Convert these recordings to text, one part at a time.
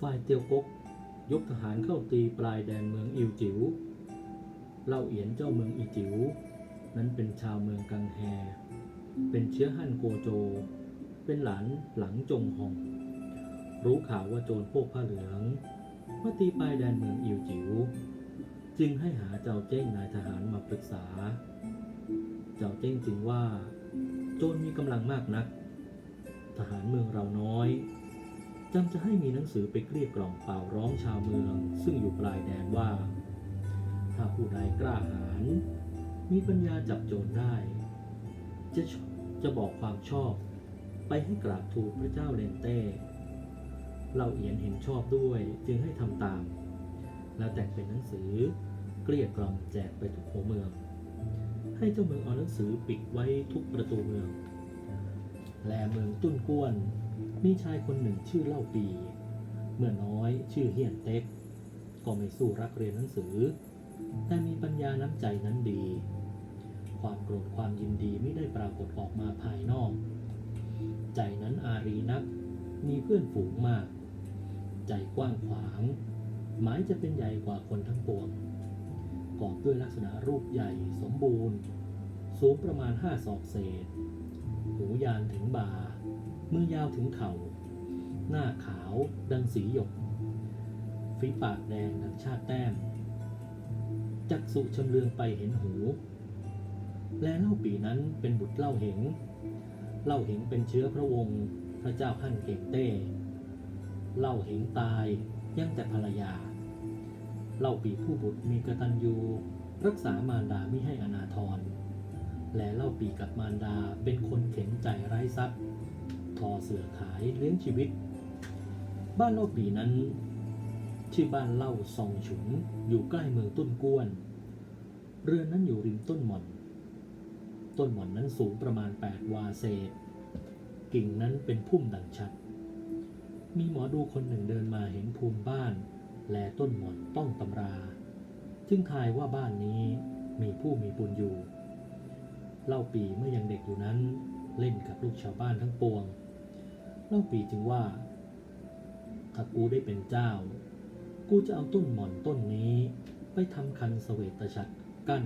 ฝ่ายเตียวกกยกทหารเข้าตีปลายแดนเมืองอิวจิว๋วเล่าเอียนเจ้าเมืองอีจิ๋วนั้นเป็นชาวเมืองกังแฮ เป็นเชื้อฮั่นโกโจ เป็นหลานหลังจงหอง รู้ข่าวว่าโจรพวกผ้าเหลืองมาตีปลายแดนเมืองอิวจิ๋วจึงให้หาเจ้าเจ้งนายทหารมาปรึกษา เจ้าเจ้งจึงว่า โจรมีกำลังมากนัก ทหารเมืองเราน้อย จำจะให้มีหนังสือไปเกลี้ยกล่อมเป่าร้องชาวเมือง ซึ่งอยู่ปลายแดนว่า ถ้าผู้ใดกล้าหาญมีปัญญาจับโจรได้ จะจะบอกความชอบ ไปให้กราบทูลพระเจ้าเลนเต้เล่าเอียนเห็นชอบด้วยจึงให้ทำตาม แล้วแต่งเป็นหนังสือเกลี้ยกล่อมแจกไปทุกหัวเมือง ให้เจ้าเมืองเอาหนังสือปิดไว้ทุกประตูเมือง แลเมืองตุ้นก้วน มีชายคนหนึ่งชื่อเล่าปี เมื่อน้อยชื่อเฮียนเต็ก ก็ไม่สู้รักเรียนหนังสือ แต่มีปัญญาน้ำใจนั้นดี ความโกรธความยินดีไม่ได้ปรากฏออกมาภายนอก ใจนั้นอารีนัก มีเพื่อนฝูงมาก ใจกว้างขวาง หมายจะเป็นใหญ่กว่าคนทั้งปวงกอบด้วยลักษณะรูปใหญ่สมบูรณ์ สูงประมาณห้าศอกเศษ หูยานถึงบ่า มือยาวถึงเข่า หน้าขาวดังสีหยก ฝีปากแดงดังชาติแต้ม จักษุชำเลืองไปเห็นหู และเล่าปีนั้นเป็นบุตรเล่าเหง เล่าเหงเป็นเชื้อพระวงศ์พระเจ้าฮั่นเก่งเต้ เล่าเหงตายยังแต่ภรรยา เล่าปีผู้บุตรมีกระตัญญูรักษามารดาไม่ให้อนาทร และเล่าปีกับมารดาเป็นคนเข็นใจไร้ทรัพย์ ทอเสือขายเลี้ยงชีวิต บ้านเล่าปีนั้น ชื่อบ้านเล่าซองฉุนอยู่ใกล้เมืองต้นก้วน เรือนนั้นอยู่ริมต้นหม่อน ต้นหม่อนนั้นสูงประมาณ 8 วาเศษ กิ่งนั้นเป็นพุ่มดังชัด มีหมอดูคนหนึ่งเดินมาเห็นภูมิบ้าน และต้นหม่อนต้องตำรา จึงทายว่าบ้านนี้มีผู้มีบุญอยู่เล่าปีเมื่อยังเด็กอยู่นั้นเล่นกับลูกชาวบ้านทั้งปวง เล่าปีจึงว่า ถ้ากูได้เป็นเจ้า กูจะเอาต้นหมอนต้นนี้ ไปทำคันเสวตฉัตรกั้น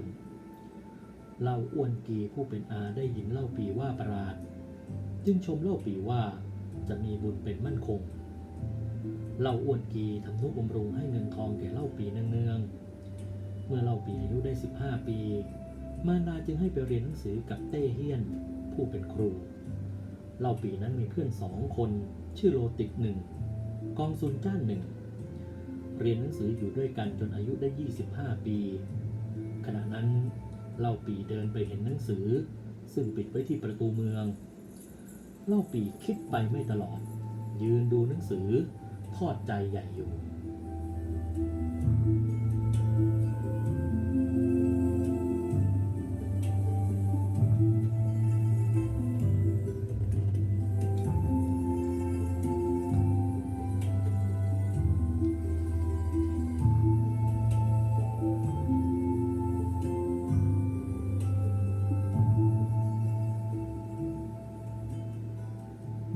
เล่าอ้วนกีผู้เป็นอาได้ยินเล่าปีว่าประหลาด จึงชมเล่าปีว่าจะมีบุญเป็นมั่นคง เล่าอ้วนกีทำนุบำรุงให้เงินทองแก่เล่าปีเนืองๆ เมื่อเล่าปีอายุได้ 15 ปี มารดาจึงให้ไปเรียนหนังสือกับเต้เฮียน ผู้เป็นครู เล่าปีนั้นมีเพื่อนสองคนชื่อโลติกหนึ่งกองซุนจ้านหนึ่งเรียนหนังสืออยู่ด้วยกันจนอายุได้ 25 ปี ขณะนั้นเล่าปีเดินไปเห็นหนังสือ ซึ่งปิดไว้ที่ประตูเมือง เล่าปีคิดไปไม่ตลอด ยืนดูหนังสือทอดใจใหญ่อยู่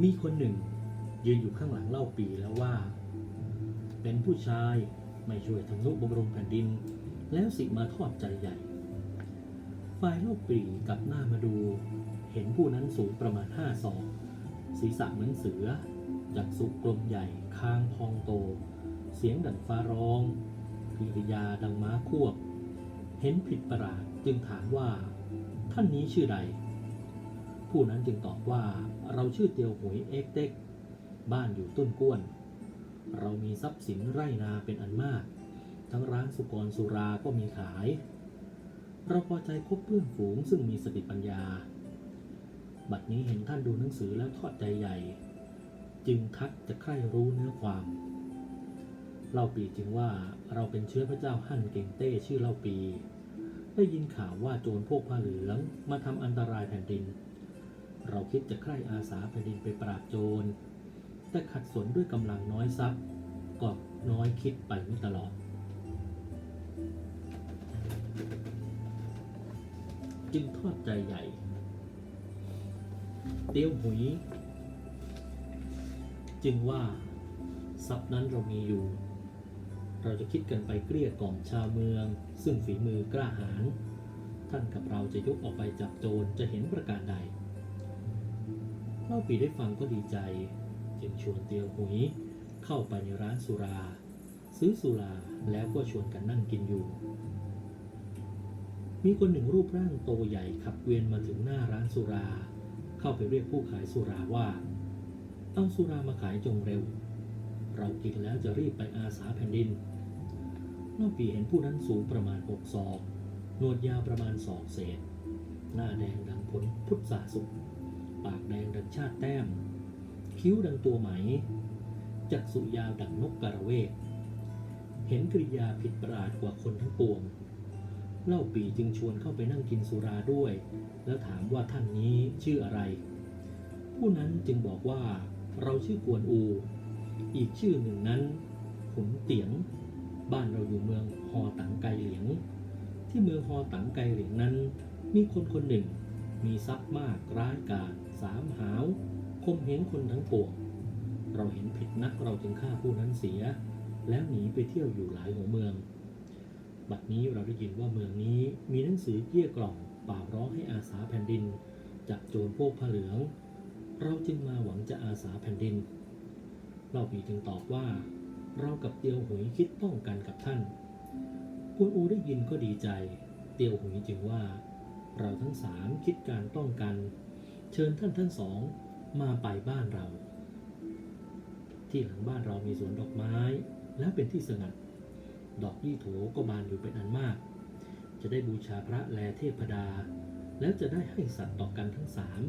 มีคนหนึ่ง ยืนอยู่ข้างหลังเล่าปีแล้วว่า เป็นผู้ชายไม่ช่วยทำนุบำรุงแผ่นดิน แล้วสิมาทอดใจใหญ่ฝ่ายเล่าปีกลับหน้ามาดู เห็นผู้นั้นสูงประมาณห้าศอกศีรษะเหมือนเสือ จักษุกลมใหญ่คางพองโต เสียงดังฟ้าร้องกิริยาดังม้าควบ เห็นผิดประหลาดจึงถามว่า ท่านนี้ชื่อใด ผู้นั้นจึงตอบว่าเราชื่อเตียวหวยเอ็กเต็กบ้านอยู่ต้นก้วน เรามีทรัพย์สินไร่นาเป็นอันมาก ทั้งร้านสุกรสุราก็มีขาย เราพอใจคบเพื่อนฝูงซึ่งมีสติปัญญา บัดนี้เห็นท่านดูหนังสือแล้วทอดใจใหญ่ จึงทักจะใคร่รู้เนื้อความ เล่าปีจึงว่าเราเป็นเชื้อพระเจ้าฮั่นเก่งเต้ชื่อเล่าปี ได้ยินข่าวว่าโจรพวกผ้าเหลืองมาทำอันตรายแผ่นดิน เราคิดจะใคร่อาสาแผ่นดินไปปราบโจร แต่ขัดสนด้วยกำลังน้อยทรัพย์ก็น้อยคิดไปไม่ตลอด จึงทอดใจใหญ่ เตี้ยวหุย จึงว่าทรัพย์นั้นเรามีอยู่ เราจะคิดกันไปเกลี้ยกล่อมชาวเมือง ซึ่งฝีมือกล้าหาญท่านกับเราจะยกออกไปจับโจรจะเห็นประการใด เล่าปีได้ฟังก็ดีใจ จึงชวนเตียวหุย เข้าไปในร้านสุรา ซื้อสุราแล้วก็ชวนกันนั่งกินอยู่ มีคนหนึ่งรูปร่างโตใหญ่ขับเกวียนมาถึงหน้าร้านสุรา เข้าไปเรียกผู้ขายสุราว่า เอาสุรามาขายจงเร็ว เรากินแล้วจะรีบไปอาสาแผ่นดินเล่าปีเห็นผู้นั้นสูงประมาณหกศอก หนวดยาวประมาณศอกเศษ หน้าแดงดังผลพุทธาสุก ปากแดงดังชาติแต้ม คิ้วดังตัวไหม จักษุยาวดังนกกระเวก เห็นกริยาผิดประหลาดกว่าคนทั้งปวง เล่าปีจึงชวนเข้าไปนั่งกินสุราด้วย แล้วถามว่าท่านนี้ชื่ออะไร ผู้นั้นจึงบอกว่าเราชื่อกวนอู อีกชื่อหนึ่งนั้นขุนเตียง บ้านเราอยู่เมืองฮอตังไกเหลียง ที่เมืองฮอตังไกเหลียงนั้น มีคนคนหนึ่งมีทรัพย์มากร้ายกาจ สามหาวคมเหงคนทั้งปวงเราเห็นผิดนักเราจึงฆ่าผู้นั้นเสีย แล้วหนีไปเที่ยวอยู่หลายหัวเมือง บัดนี้เราได้ยินว่าเมืองนี้มีหนังสือเกี้ยกล่อมป่าร้องให้อาสาแผ่นดินจับโจรพวกผ้าเหลือง เราจึงมาหวังจะอาสาแผ่นดินเราปีจึงตอบว่า เรากับเตียวหุยคิดป้องกันกับท่านกวนอูได้ยินก็ดีใจ เตียวหุยจึงว่า เราทั้งสามคิดการป้องกัน เชิญท่านทั้งสองมาไปบ้านเรา ที่หลังบ้านเรามีสวนดอกไม้และเป็นที่สงัด ดอกยี่โถก็บานอยู่เป็นอันมาก จะได้บูชาพระแลเทพดา แล้วจะได้ให้สัตว์ต่อกันทั้งสาม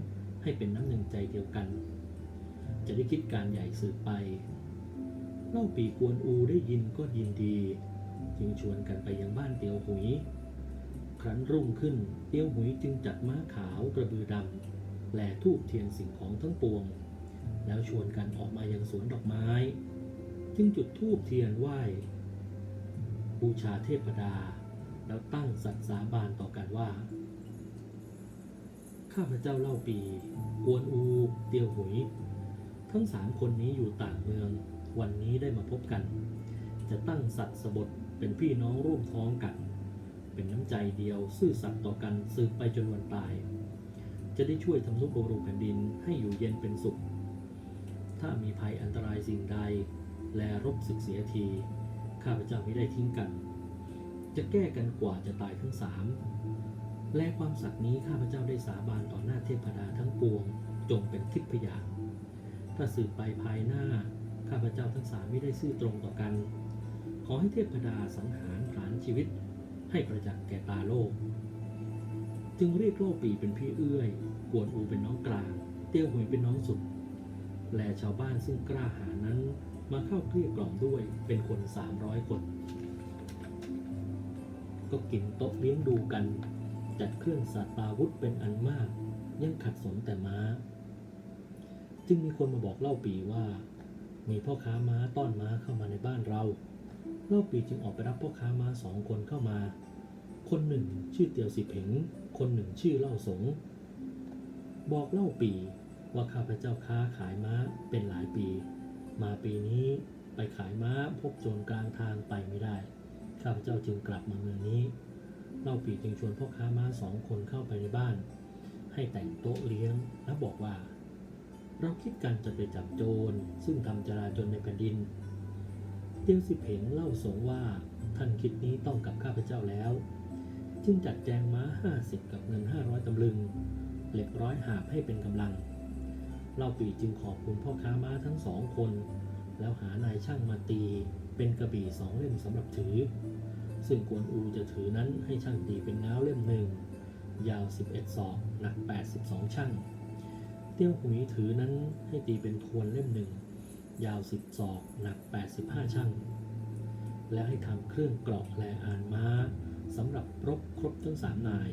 ให้เป็นน้ำหนึ่งใจเดียวกัน จะได้คิดการใหญ่สืบไปเล่าปีกวนอูได้ยินก็ยินดี จึงชวนกันไปยังบ้านเตียวหุย ครั้นรุ่งขึ้นเตียวหุยจึงจัดม้าขาวกระบือดำ แหล่ทูบเทียนสิ่งของทั้งปวง แล้วชวนกันออกมายังสวนดอกไม้ จึงจุดทูบเทียนไหว้ บูชาเทพดา แล้วตั้งสัตสาบานต่อกันว่า ข้าพเจ้าเล่าปีกวนอู เตียวหุย ทั้งสามคนนี้อยู่ต่างเมือง วันนี้ได้มาพบกัน จะตั้งสัตสบทเป็นพี่น้องร่วมท้องกัน เป็นน้ำใจเดียวซื่อสัตย์ต่อกันสืบไปจนวันตาย จะได้ช่วยทำนุบำรุงแผ่นดินให้อยู่เย็นเป็นสุข ถ้ามีภัยอันตรายสิ่งใด แลรบศึกเสียที ข้าพเจ้าไม่ได้ทิ้งกัน จะแก้กันกว่าจะตายทั้งสามและความสัตย์นี้ข้าพเจ้าได้สาบานต่อหน้าเทพดาทั้งปวง จงเป็นทิพยานถ้าสืบไปภายหน้า ข้าพเจ้าทั้งสามไม่ได้ซื่อตรงต่อกัน ขอให้เทพดาสังหารผลาญชีวิต ให้ประจักษ์แก่ตาโลก จึงเรียกโลปีเป็นพี่เอื้อย กวนอูเป็นน้องกลาง เตี้ยวหุยเป็นน้องสุด และชาวบ้านซึ่งกล้าหาญนั้นมาเข้าเกลี้ยกล่อมด้วยเป็นคนสามร้อยคน ก็กินโต๊ะเลี้ยงดูกัน จัดเครื่องสัตว์อาวุธเป็นอันมาก ยังขัดสนแต่ม้า จึงมีคนมาบอกเล่าปีว่า มีพ่อค้าม้าต้อนม้าเข้ามาในบ้านเรา เล่าปีจึงออกไปรับพ่อค้าม้าสองคนเข้ามา คนหนึ่งชื่อเตียวสิเผง คนหนึ่งชื่อเล่าสง บอกเล่าปีว่าข้าพเจ้าค้าขายม้าเป็นหลายปี มาปีนี้ไปขายม้าพบโจรกลางทางไปไม่ได้ ข้าพเจ้าจึงกลับมาเมืองนี้ เล่าปีจึงชวนพ่อค้าม้าสองคนเข้าไปในบ้าน ให้แต่งโต๊ะเลี้ยงและบอกว่า เราคิดกันจะไปจับโจรซึ่งทำจราจนในแผ่นดิน เตียวสิเผงเล่าสงว่าท่านคิดนี้ต้องกับข้าพเจ้าแล้ว จึงจัดแจงม้าห้าสิบกับเงินห้าร้อยตำลึง เหล็กร้อยหาบให้เป็นกำลังเล่าปีจึงขอบคุณพ่อค้าม้าทั้งสองคน แล้วหานายช่างมาตี เป็นกระบี่สองเล่มสำหรับถือ ซึ่งกวนอูจะถือนั้นให้ช่างตีเป็นง้าวเล่มหนึ่ง ยาว 11ศอกหนัก 82 ช่าง เตี้ยวหุยถือนั้นให้ตีเป็นทวนเล่มหนึ่ง ยาว 10ศอกหนัก 85 ช่าง แล้วให้ทำเครื่องกรอกแลอานม้า สำหรับรบครบทั้งสามนาย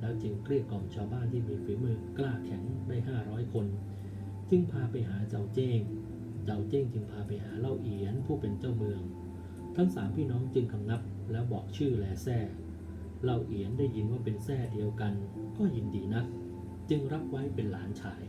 แล้วจึงเกลี้ยกล่อมชาวบ้านที่มีฝีมือกล้าแข็งได้ 500 คน จึงพาไปหาเจ้าเจ้ง เจ้าเจ้งจึงพาไปหาเล่าเอียนผู้เป็นเจ้าเมือง ทั้งสามพี่น้องจึงคำนับแล้วบอกชื่อแลแซ่เล่าเอียนได้ยินว่าเป็นแซ่เดียวกัน ก็ยินดีนัก จึงรับไว้เป็นหลานชาย